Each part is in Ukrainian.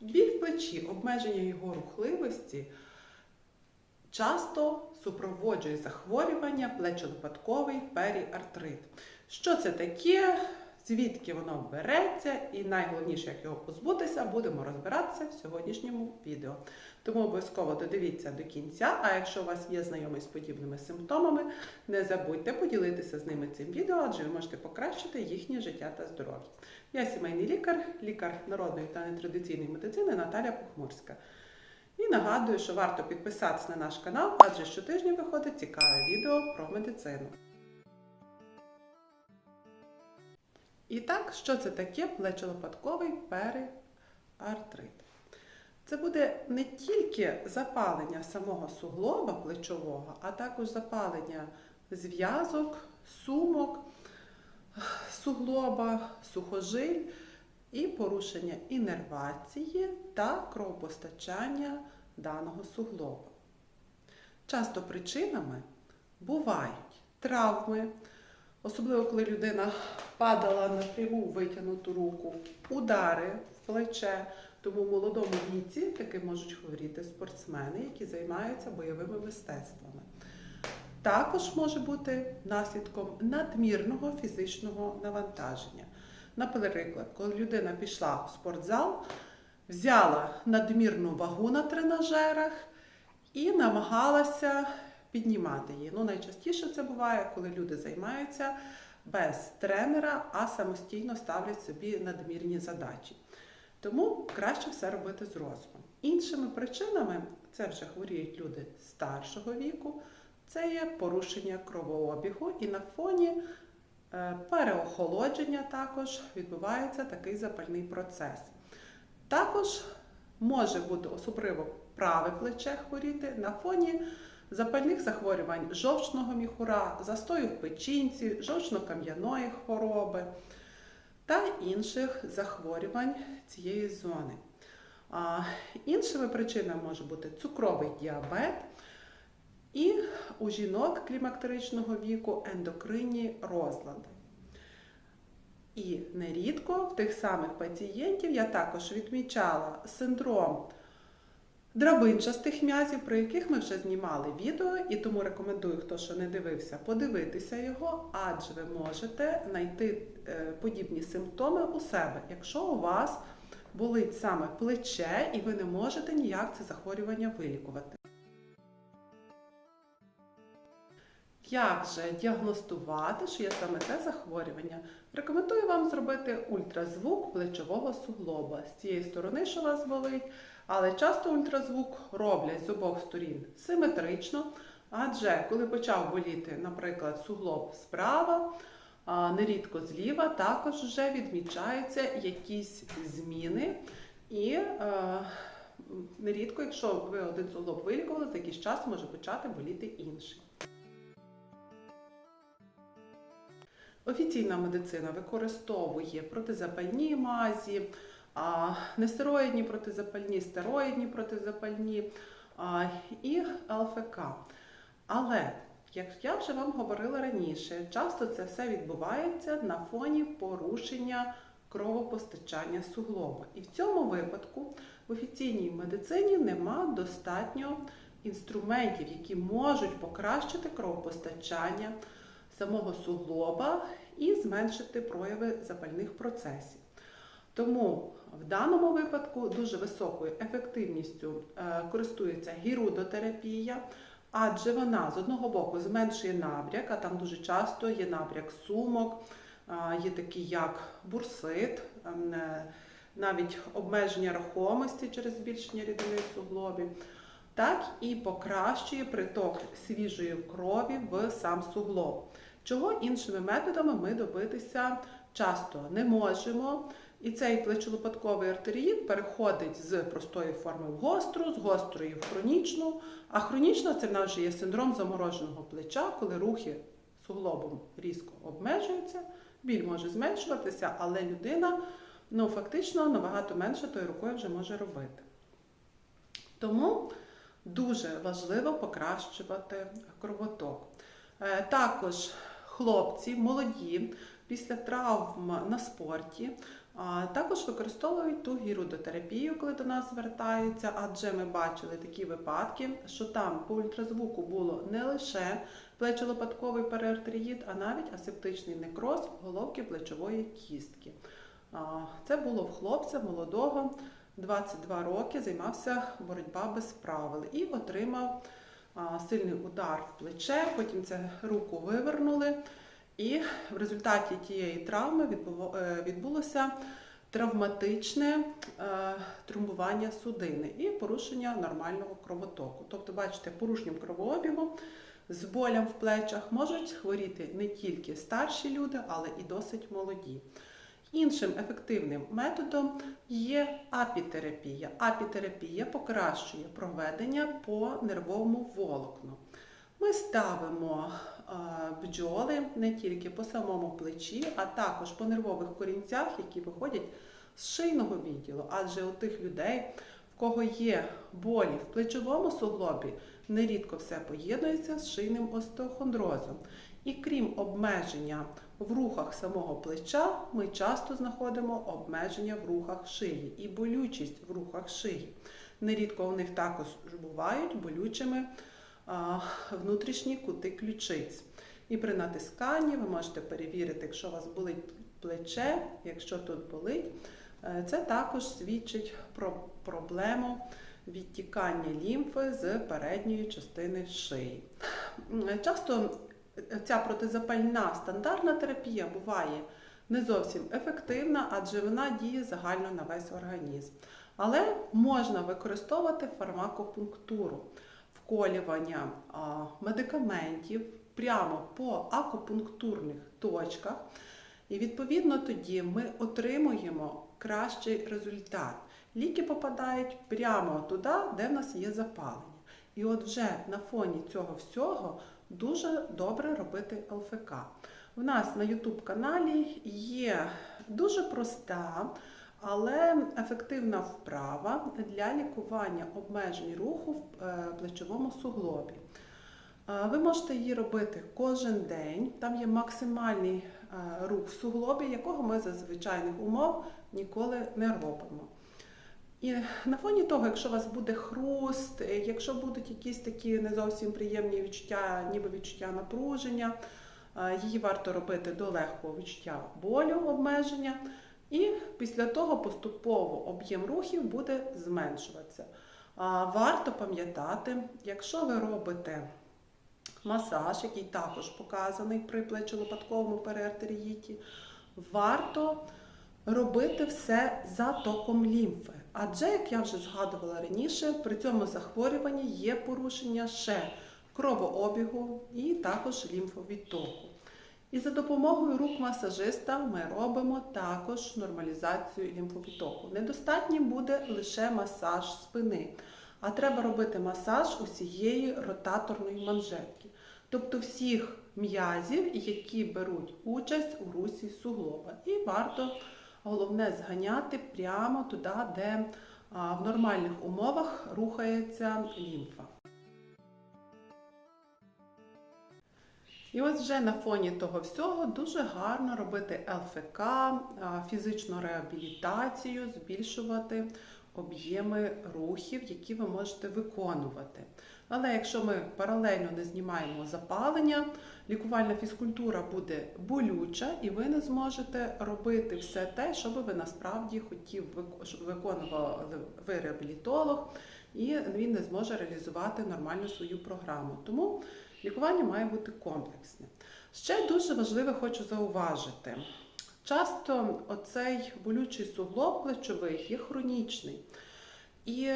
Біль в плечі, обмеження його рухливості часто супроводжує захворювання плечолопатковий періартрит. Що це таке? Звідки воно береться, і найголовніше, як його позбутися, будемо розбиратися в сьогоднішньому відео. Тому обов'язково додивіться до кінця. А якщо у вас є знайомий з подібними симптомами, не забудьте поділитися з ними цим відео, адже ви можете покращити їхнє життя та здоров'я. Я сімейний лікар, лікар народної та нетрадиційної медицини Наталя Похмурська. І нагадую, що варто підписатися на наш канал, адже щотижня виходить цікаве відео про медицину. І так, що це таке плечолопатковий периартрит? Це буде не тільки запалення самого суглоба плечового, а також запалення зв'язок, сумок, суглоба, сухожиль і порушення інервації та кровопостачання даного суглоба. Часто причинами бувають травми, особливо коли людина падала на пряму витягнуту руку, удари в плече. Тому в молодому віці таки можуть хворіти спортсмени, які займаються бойовими мистецтвами. Також може бути наслідком надмірного фізичного навантаження. Наприклад, коли людина пішла в спортзал, взяла надмірну вагу на тренажерах і намагалася піднімати її. Ну, найчастіше це буває, коли люди займаються без тренера, а самостійно ставлять собі надмірні задачі. Тому краще все робити з розумом. Іншими причинами це вже хворіють люди старшого віку, це є порушення кровообігу, і на фоні е, переохолодження також відбувається такий запальний процес. Також може бути особливо праве плече хворіти на фоні запальних захворювань жовчного міхура, застою в печінці, жовчно-кам'яної хвороби та інших захворювань цієї зони. А, іншими причинами може бути цукровий діабет і у жінок клімактеричного віку ендокринні розлади. І нерідко в тих самих пацієнтів я також відмічала синдром драбинчастих м'язів, про яких ми вже знімали відео, і тому рекомендую, хто ще не дивився, подивитися його, адже ви можете знайти е, подібні симптоми у себе, якщо у вас болить саме плече і ви не можете ніяк це захворювання вилікувати. Як же діагностувати, що є саме це захворювання? Рекомендую вам зробити ультразвук плечового суглоба з цієї сторони, що вас болить, але часто ультразвук роблять з обох сторін симетрично, адже коли почав боліти, наприклад, суглоб справа, нерідко зліва, також вже відмічаються якісь зміни. І е, нерідко, якщо ви один суглоб вилікували, за якийсь час може почати боліти інший. Офіційна медицина використовує протизапальні мазі, а, нестероїдні протизапальні, стероїдні протизапальні а, і ЛФК. Але, як я вже вам говорила раніше, часто це все відбувається на фоні порушення кровопостачання суглоба. І в цьому випадку в офіційній медицині нема достатньо інструментів, які можуть покращити кровопостачання самого суглоба і зменшити прояви запальних процесів. Тому в даному випадку дуже високою ефективністю е, користується гірудотерапія, адже вона з одного боку зменшує набряк, а там дуже часто є набряк сумок, е, є такі як бурсит, е, навіть обмеження рухомості через збільшення рідини в суглобі, так і покращує приток свіжої крові в сам суглоб. Чого іншими методами ми добитися часто не можемо. І цей плечолопатковий артеріїд переходить з простої форми в гостру, з гострої в хронічну. А хронічна це в нас вже є синдром замороженого плеча, коли рухи суглобом різко обмежуються, біль може зменшуватися, але людина ну, фактично набагато менше тою рукою вже може робити. Тому дуже важливо покращувати кровоток. Е, Також хлопці молоді після травм на спорті Також використовують ту гірудотерапію, коли до нас звертаються, адже ми бачили такі випадки, що там по ультразвуку було не лише плечолопатковий переартеріїд, а навіть асептичний некроз головки плечової кістки. Це було в хлопця молодого, 22 роки, займався боротьба без правил і отримав сильний удар в плече, потім це руку вивернули. І в результаті тієї травми е, відбулося травматичне е, тромбування судини і порушення нормального кровотоку. Тобто, бачите, порушенням кровообігу з болям в плечах можуть хворіти не тільки старші люди, але і досить молоді. Іншим ефективним методом є апітерапія. Апітерапія покращує проведення по нервовому волокну. Ми ставимо е, бджоли не тільки по самому плечі, а також по нервових корінцях, які виходять з шийного відділу. Адже у тих людей, в кого є болі в плечовому суглобі, нерідко все поєднується з шийним остеохондрозом. І крім обмеження в рухах самого плеча, ми часто знаходимо обмеження в рухах шиї і болючість в рухах шиї. Нерідко у них також бувають болючими внутрішні кути ключиць. І при натисканні ви можете перевірити, якщо у вас болить плече, якщо тут болить, е, це також свідчить про проблему відтікання лімфи з передньої частини шиї. Часто ця протизапальна стандартна терапія буває не зовсім ефективна, адже вона діє загально на весь організм. Але можна використовувати фармакопунктуру, вколювання медикаментів прямо по акупунктурних точках. І відповідно тоді ми отримуємо кращий результат. Ліки попадають прямо туди, де в нас є запалення. І от вже на фоні цього всього дуже добре робити ЛФК. У нас на YouTube каналі є дуже проста, але ефективна вправа для лікування обмежень руху в е, плечовому суглобі. Е, Ви можете її робити кожен день. Там є максимальний е, рух в суглобі, якого ми за звичайних умов ніколи не робимо. І на фоні того, якщо у вас буде хруст, якщо будуть якісь такі не зовсім приємні відчуття, ніби відчуття напруження, її варто робити до легкого відчуття болю, обмеження. І після того поступово об'єм рухів буде зменшуватися. Варто пам'ятати, якщо ви робите масаж, який також показаний при плечолопатковому переартеріїті, варто робити все за током лімфи. Адже, як я вже згадувала раніше, при цьому захворюванні є порушення ще кровообігу і також лімфовідтоку. І за допомогою рук масажиста ми робимо також нормалізацію лімфовідтоку. Недостатнім буде лише масаж спини, а треба робити масаж усієї ротаторної манжетки, тобто всіх м'язів, які беруть участь у русі суглоба. І варто головне зганяти прямо туди, де в нормальних умовах рухається лімфа. І ось вже на фоні того всього дуже гарно робити ЛФК, фізичну реабілітацію, збільшувати об'єми рухів, які ви можете виконувати. Але якщо ми паралельно не знімаємо запалення, лікувальна фізкультура буде болюча, і ви не зможете робити все те, що би ви насправді хотів щоб виконували ви реабілітолог, і він не зможе реалізувати нормально свою програму. Тому лікування має бути комплексне. Ще дуже важливе хочу зауважити. Часто оцей болючий суглоб плечовий є хронічний. І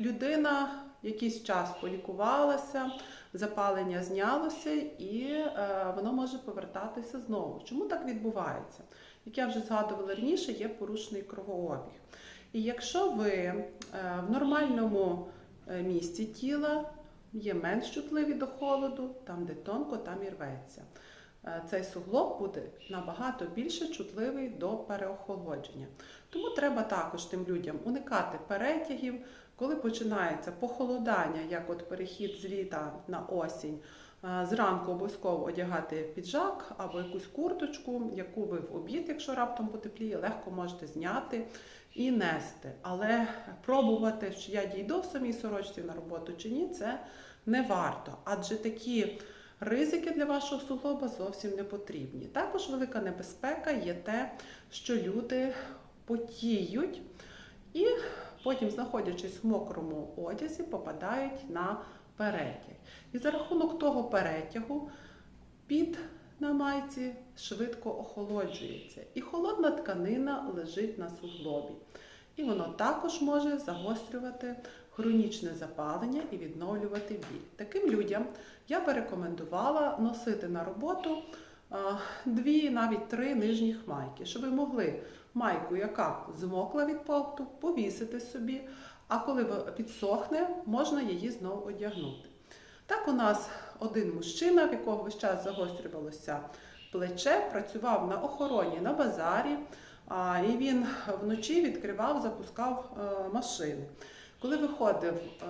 людина якийсь час полікувалася, запалення знялося, і е, воно може повертатися знову. Чому так відбувається? Як я вже згадувала раніше, є порушений кровообіг. І якщо ви е, в нормальному е, місці тіла є менш чутливі до холоду, там, де тонко, там і рветься. Е, Цей суглоб буде набагато більше чутливий до переохолодження. Тому треба також тим людям уникати перетягів, коли починається похолодання, як от перехід з літа на осінь, Зранку обов'язково одягати піджак або якусь курточку, яку ви в обід, якщо раптом потепліє, легко можете зняти і нести. Але пробувати, чи я дійду в самій сорочці на роботу чи ні, це не варто. Адже такі ризики для вашого суглоба зовсім не потрібні. Також велика небезпека є те, що люди потіють і потім, знаходячись в мокрому одязі, попадають на перетяг. І за рахунок того перетягу під на майці швидко охолоджується. І холодна тканина лежить на суглобі. І воно також може загострювати хронічне запалення і відновлювати біль. Таким людям я би рекомендувала носити на роботу дві, навіть три нижніх майки, щоб ви могли майку, яка змокла від поту, повісити собі, а коли підсохне, можна її знову одягнути. Так у нас один мужчина, в якого весь час загострювалося плече, працював на охороні на базарі, і він вночі відкривав, запускав е, машини. Коли виходив е,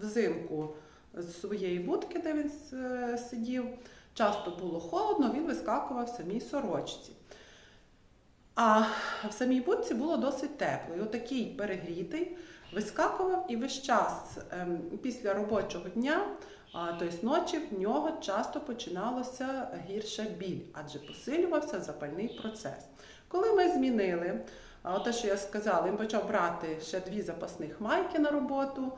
взимку з своєї будки, де він е, сидів, часто було холодно, він вискакував в самій сорочці. А в самій будці було досить тепло. І отакий перегрітий вискакував і весь час ем, після робочого дня, тобто ночі, в нього часто починалося гірша біль, адже посилювався запальний процес. Коли ми змінили, те, що я сказала, він почав брати ще дві запасних майки на роботу,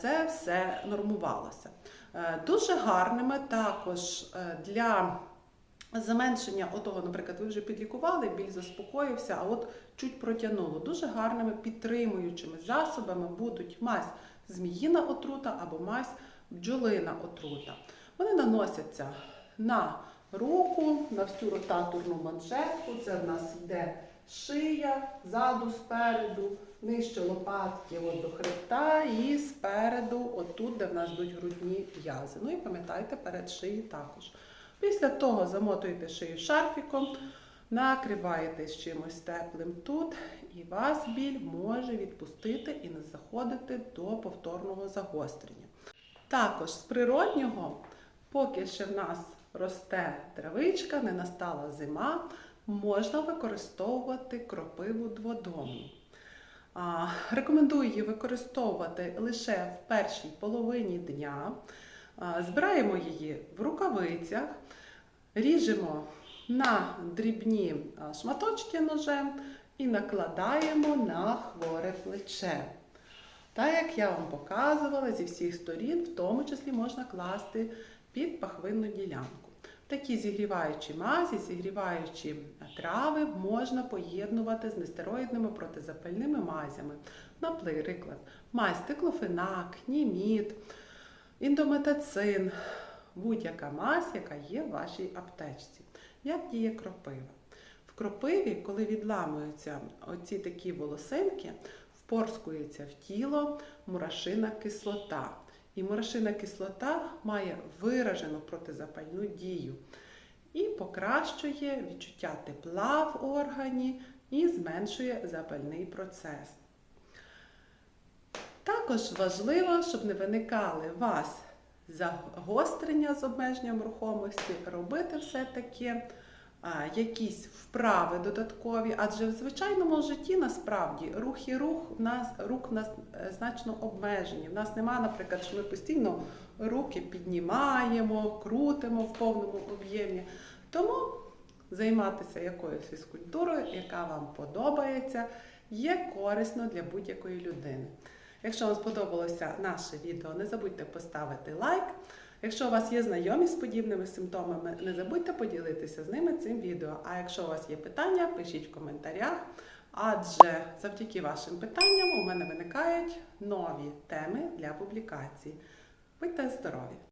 це все нормувалося. Е, Дуже гарними також е, для Заменшення отого, наприклад, ви вже підлікували, біль заспокоївся, а от чуть протягнуло. Дуже гарними підтримуючими засобами будуть мазь зміїна отрута або мазь бджолина отрута. Вони наносяться на руку, на всю ротаторну манжетку. Це в нас йде шия, ззаду, спереду, нижче лопатки от до хребта і спереду, отут, де в нас йдуть грудні в'язи. Ну і пам'ятайте, перед шиї також. Після того замотуєте шию шарфіком, накриваєтесь чимось теплим тут, і вас біль може відпустити і не заходити до повторного загострення. Також з природнього, поки ще в нас росте травичка, не настала зима, можна використовувати кропиву дводомну. А, Рекомендую її використовувати лише в першій половині дня. Збираємо її в рукавицях, ріжемо на дрібні шматочки ножем і накладаємо на хворе плече. Так як я вам показувала зі всіх сторін, в тому числі можна класти під пахвинну ділянку. Такі зігріваючі мазі, зігріваючі трави можна поєднувати з нестероїдними протизапальними мазями. Наприклад, мазь диклофенак, німіт, індометацин, будь-яка мазь, яка є в вашій аптечці. Як діє кропива? В кропиві, коли відламуються оці такі волосинки, впорскується в тіло мурашина кислота. І мурашина кислота має виражену протизапальну дію і покращує відчуття тепла в органі і зменшує запальний процес. Також важливо, щоб не виникали у вас загострення з обмеженням рухомості, робити все-таки а, якісь вправи додаткові, адже в звичайному житті насправді рух і рух в нас рук в нас е, значно обмежені. В нас немає, наприклад, що ми постійно руки піднімаємо, крутимо в повному об'ємі. Тому займатися якоюсь фізкультурою, яка вам подобається, є корисно для будь-якої людини. Якщо вам сподобалося наше відео, не забудьте поставити лайк. Якщо у вас є знайомі з подібними симптомами, не забудьте поділитися з ними цим відео. А якщо у вас є питання, пишіть в коментарях, адже завдяки вашим питанням у мене виникають нові теми для публікацій. Будьте здорові!